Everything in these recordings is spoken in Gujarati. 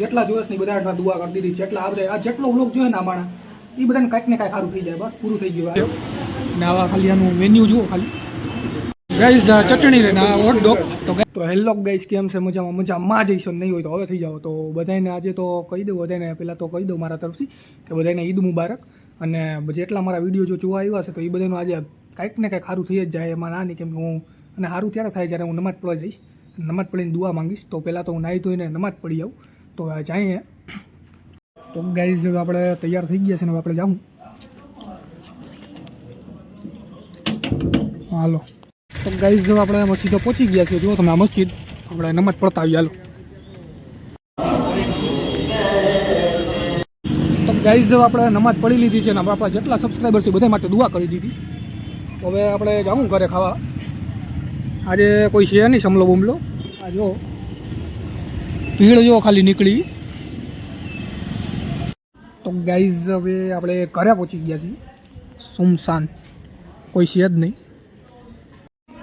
જેટલા જોયે ને બધા એટલા દુઆ કરી દીધી, જેટલા આપણે આ જેટલો વ્લોગ જોઈએ ને આમાં એ બધાને કાંઈક ને કાંઈક સારું થઈ જાય, બસ પૂરું થઈ ગયું. ને આવા ખાલી આનું મેન્યુ જુઓ ખાલી. ગાઈઝ ચટણી તો તો હેલો ગાઈઝ કેમ છે? મજામાં મજામાં. જઈશું નહીં હોય તો હવે થઈ જાઓ. તો બધાને આજે તો કહી દઉં બધાને પહેલાં તો કહી દઉં મારા તરફથી કે બધાને ઈદ મુબારક. અને જેટલા મારા વીડિયો જો જોવા આવ્યા છે, તો એ બધાનું આજે કાંઈક ને કાંઈક સારું થઈ જ જાય. એમાં ના કેમ હું, અને સારું ત્યારે થાય જ્યારે હું નમાજ પડવા જઈશ. નમાજ પડીને દુઆ માંગીશ. તો પહેલાં તો હું નાહી ધોઈને નમાજ પડી આવું. તો હવે જઈએ. તો ગાઈઝ આપણે તૈયાર થઈ ગયા છે ને આપણે જાઉં. હાલો. તો ગાઈઝ આપણે મસ્જિદો પહોંચી ગયા છીએ. જો તમે આ મસ્જિદ. આપણે નમાજ પડતા આવી હાલો. તો ગાઈઝ આપણે નમાજ પડી લીધી છે ને આપણા જેટલા સબસ્ક્રાઈબર છે બધા માટે દુઆ કરી દીધી. તો હવે આપણે જાઉં ઘરે ખાવા. આજે કોઈ છે નહીં, સમલો બુમલો. આ જો ભીડ જો ખાલી નીકળી. તો ગાઈઝ હવે આપણે ઘરે પહોંચી ગયા છીએ. સુમસાન. કોઈ છે જ નહીં.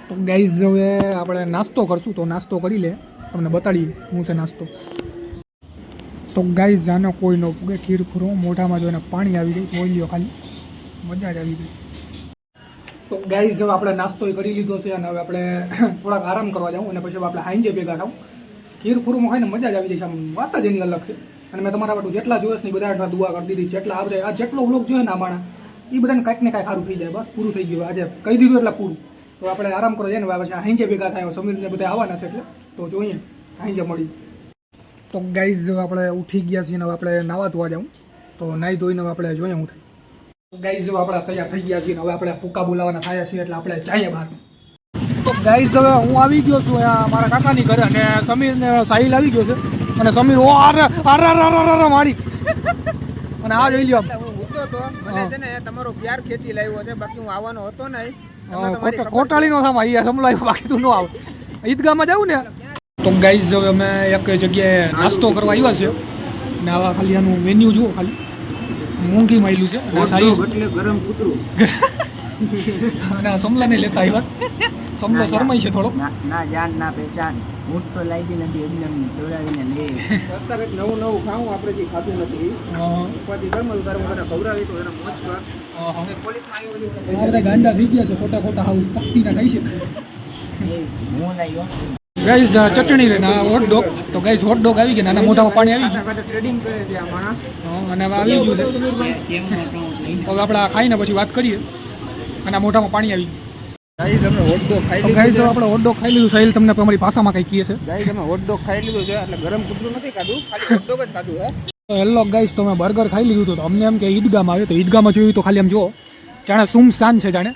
તો ગાઈઝ હવે આપણે નાસ્તો કરશું. તો નાસ્તો કરી લે. તમને બતાડીએ. શું છે નાસ્તો. તો ગાઈઝ જાનો કોઈ ન પૂગે ખીર ખુરો મોઢામાં જોઈને પાણી આવી ગયું. જોઈ લ્યો ખાલી. મજા જ આવી ગઈ. તો ગાઈઝ હવે આપણે નાસ્તો કરી લીધો છે અને હવે આપણે થોડાક આરામ કરવા જાઉં અને પછી આપણે હાંજે ભેગા થાવ ખીર ખુરમાં ખાઈને મજા જ આવી જાય છે. આમ વાત જ એની અલગ છે. અને મેં તમારા માટે જેટલા જોઈશ ને બધા એટલા દુઆ કરી દીધી જેટલા આપણે આ જેટલો વ્લોગ જોઈએ ને આમાં એ બધાને કાંઈક ને કાંઈક સારું થઈ જાય. બસ પૂરું થઈ ગયું. આજે કહી દીધું એટલે પૂરું. તો આપણે આરામ કરવા જઈએ ને પછી હાંજે ભેગા થાય. સમીરને બધા આવવાના છે એટલે. તો જોઈએ, હાંજે મળી તો ગાઈઝ આપણે ઉઠી ગયા છીએ ને આપણે નાવા ધોવા જાઉં. તો નાહી ધોઈને આપણે જોઈએ હું થાય. ગાઈઝ આપણે તૈયાર થઈ ગયા છીએ હવે આપણે પૂકા બોલાવાના થયા છીએ એટલે આપણે જઈએ બહાર. તો ગાઈઝ હવે હું આવી ગયો છું અહીંયા મારા કાકાની ઘરે અને સમીર ને સાહિલ આવી ગયો છે. અને સમીર ઓ આર આર આર આર આર મારી. અને આ જોઈ લ્યો મને છે ને તમારો પ્યાર ખેતી લાવ્યો છે બાકી હું આવવાનો હતો નહીં. ખોટાળી નો થામા અહીંયા સમલાય બાકી તું ન આવ. ઈદગાહમાં જાવું ને? તો ગાઈઝ હવે અમે એક જગ્યાએ નાસ્તો કરવા આવ્યા છે. ને આવા ખાલી આનું મેન્યુ જુઓ ખાલી. મોંઘી માયલું છે. ગરમ કૂતરું. અને સમલા નહીં લેતા આવ્યા સમલો શરમાય છે થોડો ના ના જાન ના પહેચાન ઊંટ તો લાગી નથી એકદમ દોડાવીને લે અત્યારે નવું નવું ખાવું આપણે જે ખાધું નથી. ઉપરથી પછી ગરમ ગરમ કરે ખવડાવી તો એને મોજ કર. પોલીસમાં બધા ગાંડા થઈ ગયા છે ખોટા ખોટા આવું થાય છે. હું લાગ્યો ગાઈઝ ચટણી રે ના હોટ ડોગ તો ગાઈઝ હોટ ડોગ આવી ગયા નાના મોઢામાં પાણી આવી ખાતા ખાતા ટ્રેડિંગ કરે છે આ માણસ અને આવી ગયું છે. હવે આપણે આ ખાઈને પછી વાત કરીએ. અને મોઢામાં પાણી આવી ગયું. ગાઈ તમે હોટડોગ ખાઈ તો ગાઈઝ આપણે હોટ ખાઈ લીધું સાહિલ તમને તમારી ભાષામાં કંઈ કહે છે. ગાઈ તમે હોટડોગ ખાઈ લીધું છે એટલે ગરમ કૂતરું નથી ખાધું ખાલી હોટડોગ જ ખાધું હે? તો હેલો ગાઈઝ તમે બર્ગર ખાઈ લીધું તો અમને એમ કે ઈદગામાં આવે તો ઈદગામાં જોયું તો ખાલી આમ જો જાણે સુમસાન છે જાણે.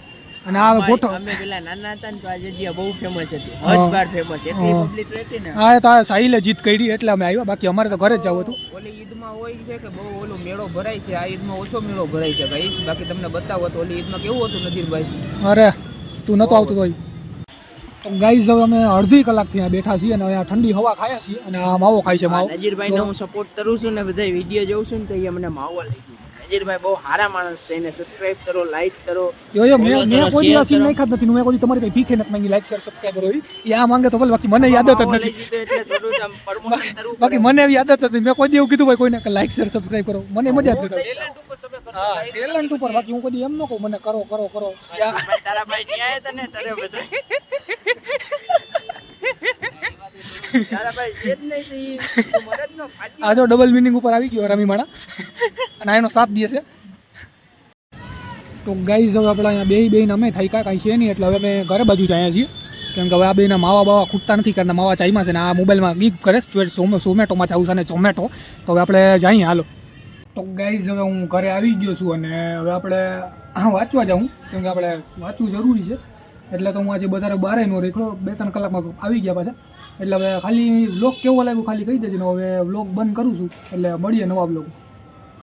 અને આ ગોઠો અમે પેલા નાના હતા ને તો આ જગ્યા બહુ ફેમસ હતી. હા. ફેમસ એટલી પબ્લિક રહેતી ને. હા તો આ સાહિલે જીત કરી એટલે અમે આવ્યા. બાકી અમારે તો ઘરે જ જવું હતું. ઓલી ઈદમાં હોય છે કે બહુ ઓલો મેળો ભરાય છે. આ ઈદમાં ઓછો મેળો ભરાય છે ભાઈ. બાકી તમને બતાવો તો ઓલી ઈદમાં કેવું હતું નદીરભાઈ અરે તું નતો આવતો તોય. તો ગાઈઝ હવે અમે અડધી કલાકથી બેઠા છીએ અને અહીંયા ઠંડી હવા ખાયા છીએ અને આ માવો ખાય છે માવો. નજીરભાઈ ને હું સપોર્ટ કરું છું ને બધા વીડિયો જોઉં છું ને તો એ મને માવો લઈ ગયું. નજીરભાઈ બહુ સારા માણસ છે એને સબસ્ક્રાઇબ કરો લાઈક કરો. જો જો મેં મેં કોઈ દિવસ સીન. નહીં નથી મેં કોઈ તમારી કઈ ભીખે નથી માંગી લાઈક શેર સબસ્ક્રાઇબ કરો એ આ માંગે તો ભલે બાકી મને યાદ જ નથી. બાકી મને એવી યાદ જ નથી. મેં કોઈ દી એવું કીધું ભાઈ કોઈને લાઈક શેર સબસ્ક્રાઇબ કરો. મને મજા જ નથી. હા ટેલેન્ટ ઉપર. બાકી હું કોઈ એમ ન કહું મને કરો કરો કરો. તારા ભાઈ ત્યાં તને તારે બધા. આ જો ડબલ મિનિંગ ઉપર આવી ગયો રમી માણા અને એનો સાથ દે છે. તો ગાઈઝ હવે આપણે અહીંયા બે બેન અમે થાય કાંઈ કાંઈ છે નહીં, એટલે હવે અમે ઘરે બાજુ જ છીએ. કેમ કે હવે આ બેના માવા બાવા ખૂટતા નથી કારણ માવા ચાઈમાં છે ને આ મોબાઈલમાં ગીક કરે છે. ઝોમેટોમાં ચાવું છે ને ઝોમેટો. તો હવે આપણે જઈએ, હાલો. તો ગાઈઝ હવે હું ઘરે આવી ગયો છું અને હવે આપણે હા, વાંચવા જાઉં. કેમ કે આપણે વાંચવું જરૂરી છે. એટલે તો હું આજે વધારે બારે નો રેખડો, બે ત્રણ કલાકમાં આવી ગયા પાછા. એટલે હવે ખાલી વ્લોગ કેવો લાગ્યો ખાલી કહી દેજો હવે વ્લોગ બંધ કરું છું. એટલે મળીએ નવા વ્લોગ